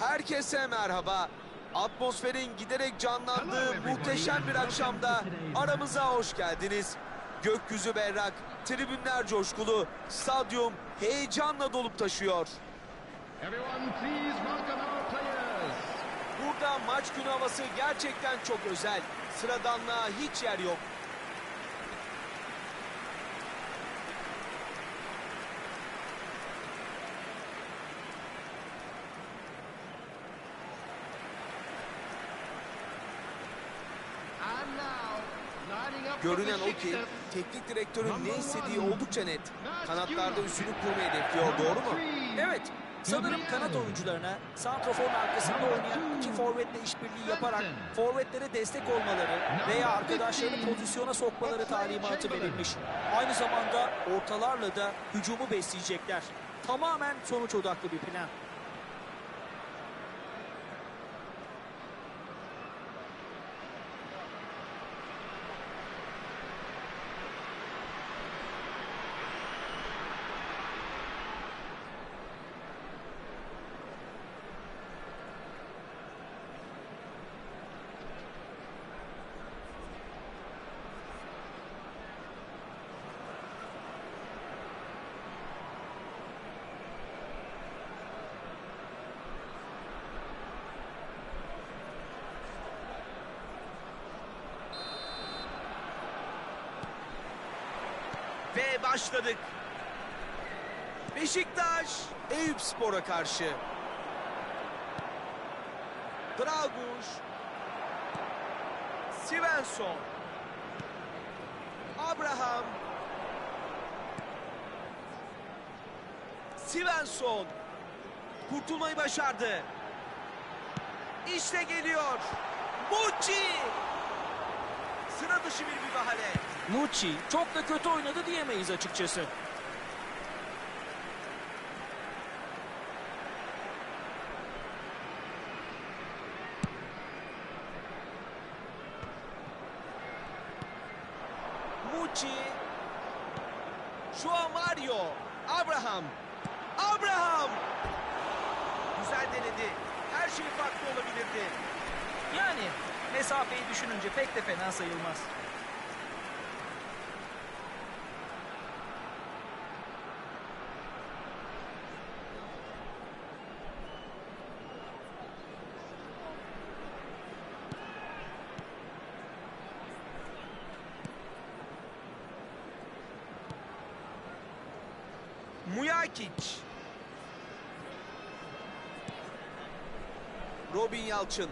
Herkese merhaba. Atmosferin giderek canlandığı muhteşem bir akşamda aramıza hoş geldiniz. Gökyüzü berrak, tribünler coşkulu, stadyum heyecanla dolup taşıyor. Burada maç günü havası gerçekten çok özel. Sıradanlığa hiç yer yok. Görünen o ki teknik direktörün ne istediği oldukça net. Kanatlarda üstünlük kurmayı hedefliyor doğru mu? Evet. Sanırım kanat oyuncularına santraforun arkasında oynayan iki forvetle işbirliği yaparak forvetlere destek olmaları veya arkadaşlarını pozisyona sokmaları talimatı verilmiş. Aynı zamanda ortalarla da hücumu besleyecekler. Tamamen sonuç odaklı bir plan. Ve başladık. Beşiktaş Eyüp Spor'a karşı. Draguş. Svensson. Abraham. Svensson. Kurtulmayı başardı. İşte geliyor. Mucci. Sıra dışı bir müdahale. Mucci çok da kötü oynadı diyemeyiz açıkçası. Mucci. Joao Mario. Abraham. Abraham. Güzel denedi. Her şey farklı olabilirdi. Yani mesafeyi düşününce pek de fena sayılmaz. Muyakic. Robin Yalçın.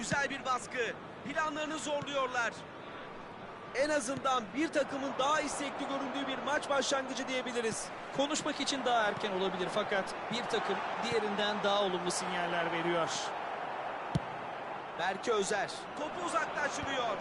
Güzel bir baskı. Planlarını zorluyorlar. En azından bir takımın daha istekli göründüğü bir maç başlangıcı diyebiliriz. Konuşmak için daha erken olabilir fakat bir takım diğerinden daha olumlu sinyaller veriyor. Berke Özer. Topu uzaklaştırıyor.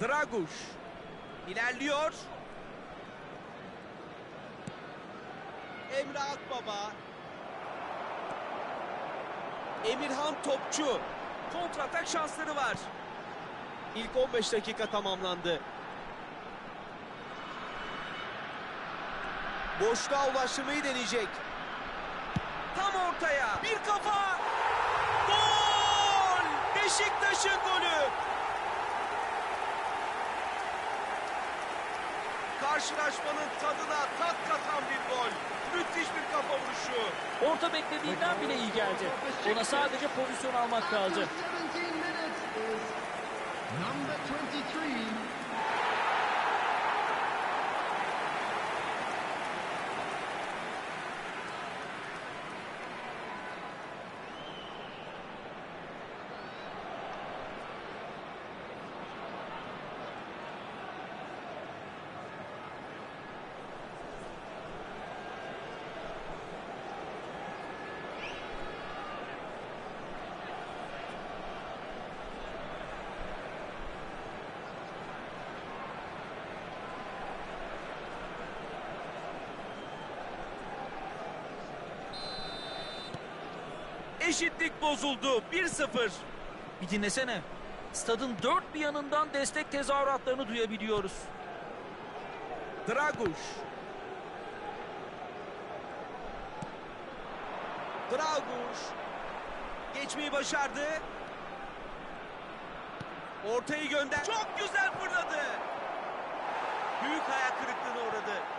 Draguş. İlerliyor. Emre Akbaba. Emirhan Topçu. Kontratak şansları var. İlk 15 dakika tamamlandı. Boşluğa ulaştırmayı deneyecek. Tam ortaya. Bir kafa. Gol! Beşiktaş'ın golü. Karşılaşmanın tadına tat katan bir gol. Müthiş bir kafa vuruşu. Orta beklediğinden bile iyi geldi. Ona sadece pozisyon almak kaldı. Eşitlik bozuldu. 1-0. Bir dinlesene. Stadın dört bir yanından destek tezahüratlarını duyabiliyoruz. Draguş. Draguş. Geçmeyi başardı. Ortayı gönder. Çok güzel fırladı. Büyük hayal kırıklığına uğradı.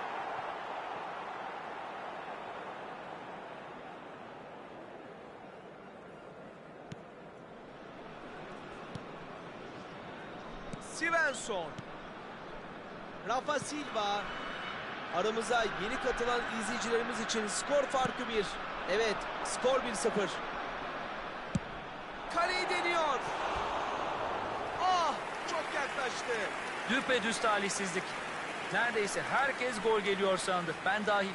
Svensson. Rafa Silva. Aramıza yeni katılan izleyicilerimiz için skor farkı 1. Evet, skor 1-0. Kaleyi deniyor. Ah, çok yaklaştı. Düpedüz talihsizlik. Neredeyse herkes gol geliyor sandı. Ben dahil.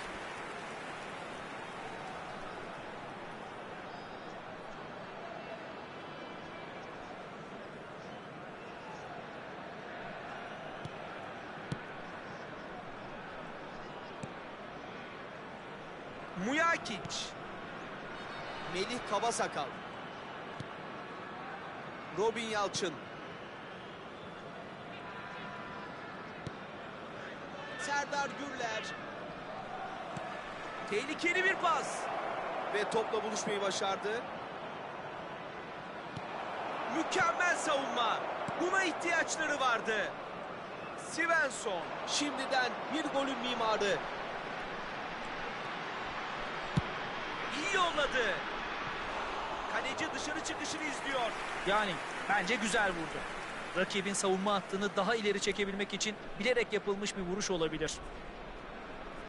Muyakic. Melih Kabasakal. Robin Yalçın. Serdar Gürler. Tehlikeli bir pas. Ve topla buluşmayı başardı. Mükemmel savunma. Buna ihtiyaçları vardı. Svensson şimdiden bir golün mimarı. İyi yolladı. Kaleci dışarı çıkışını izliyor. Yani bence güzel vurdu. Rakibin savunma hattını daha ileri çekebilmek için bilerek yapılmış bir vuruş olabilir.